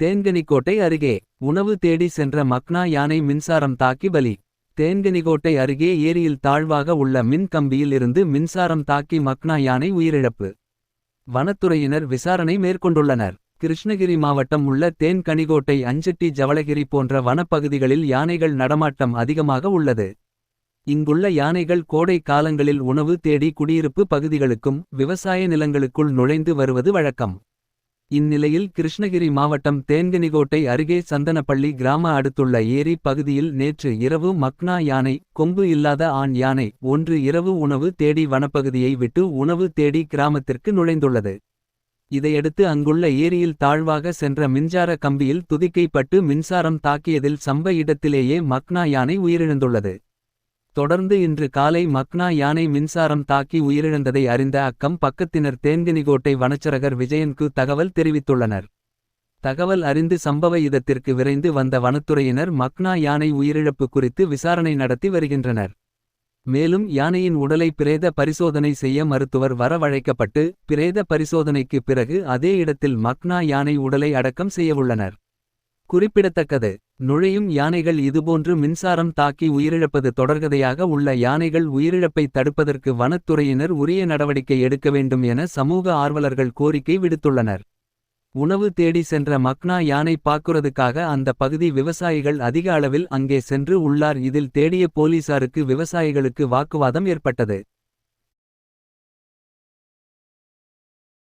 தேன்கனிக்கோட்டை அருகே உணவு தேடி சென்ற மக்னா யானை மின்சாரம் தாக்கி பலி. தேன்கனிக்கோட்டை அருகே ஏரியில் தாழ்வாக உள்ள மின் கம்பியில் இருந்து மின்சாரம் தாக்கி மக்னா யானை உயிரிழப்பு. வனத்துறையினர் விசாரணை மேற்கொண்டுள்ளனர். கிருஷ்ணகிரி மாவட்டம் உள்ள தேன்கனிக்கோட்டை அஞ்சட்டி ஜவளகிரி போன்ற வனப்பகுதிகளில் யானைகள் நடமாட்டம் அதிகமாக உள்ளது. இங்குள்ள யானைகள் கோடை காலங்களில் உணவு தேடி குடியிருப்பு பகுதிகளுக்கும் விவசாய நிலங்களுக்குள் நுழைந்து வருவது வழக்கம். இந்நிலையில் கிருஷ்ணகிரி மாவட்டம் தேன்கனிகோட்டை அருகே சந்தனப்பள்ளி கிராம அடுத்துள்ள ஏரி பகுதியில் நேற்று இரவு மக்னா யானை கொம்பு இல்லாத ஆண் யானை ஒன்று இரவு உணவு தேடி வனப்பகுதியை விட்டு உணவு தேடி கிராமத்திற்கு நுழைந்துள்ளது. இதையடுத்து அங்குள்ள ஏரியில் தாழ்வாக சென்ற மின்சார கம்பியில் துதிக்கைப்பட்டு மின்சாரம் தாக்கியதில் சம்ப இடத்திலேயே மக்னா யானை உயிரிழந்துள்ளது. தொடர்ந்து இன்று காலை மக்னா யானை மின்சாரம் தாக்கி உயிரிழந்ததை அறிந்த அக்கம் பக்கத்தினர் தேன்கனிகோட்டை வனச்சரகர் விஜயன்கு தகவல் தெரிவித்துள்ளனர். தகவல் அறிந்து சம்பவ இதத்திற்கு விரைந்து வந்த வனத்துறையினர் மக்னா யானை உயிரிழப்பு குறித்து விசாரணை நடத்தி வருகின்றனர். மேலும் யானையின் உடலை பிரேத பரிசோதனை செய்ய மருத்துவர் வரவழைக்கப்பட்டு பிரேத பரிசோதனைக்கு பிறகு அதே இடத்தில் மக்னா யானை உடலை அடக்கம் செய்யவுள்ளனர். குறிப்பிடத்தக்கது. நுழையும் யானைகள் இதுபோன்று மின்சாரம் தாக்கி உயிரிழப்பது தொடர்கதையாக உள்ள யானைகள் உயிரிழப்பை தடுப்பதற்கு வனத்துறையினர் உரிய நடவடிக்கை எடுக்க வேண்டும் என சமூக ஆர்வலர்கள் கோரிக்கை விடுத்துள்ளனர். உணவு தேடி சென்ற மக்னா யானை பாக்குறதுக்காக அந்த பகுதி விவசாயிகள் அதிக அளவில் அங்கே சென்று உள்ளார். இதில் தேடிய போலீசாருக்கு விவசாயிகளுக்கு வாக்குவாதம் ஏற்பட்டது.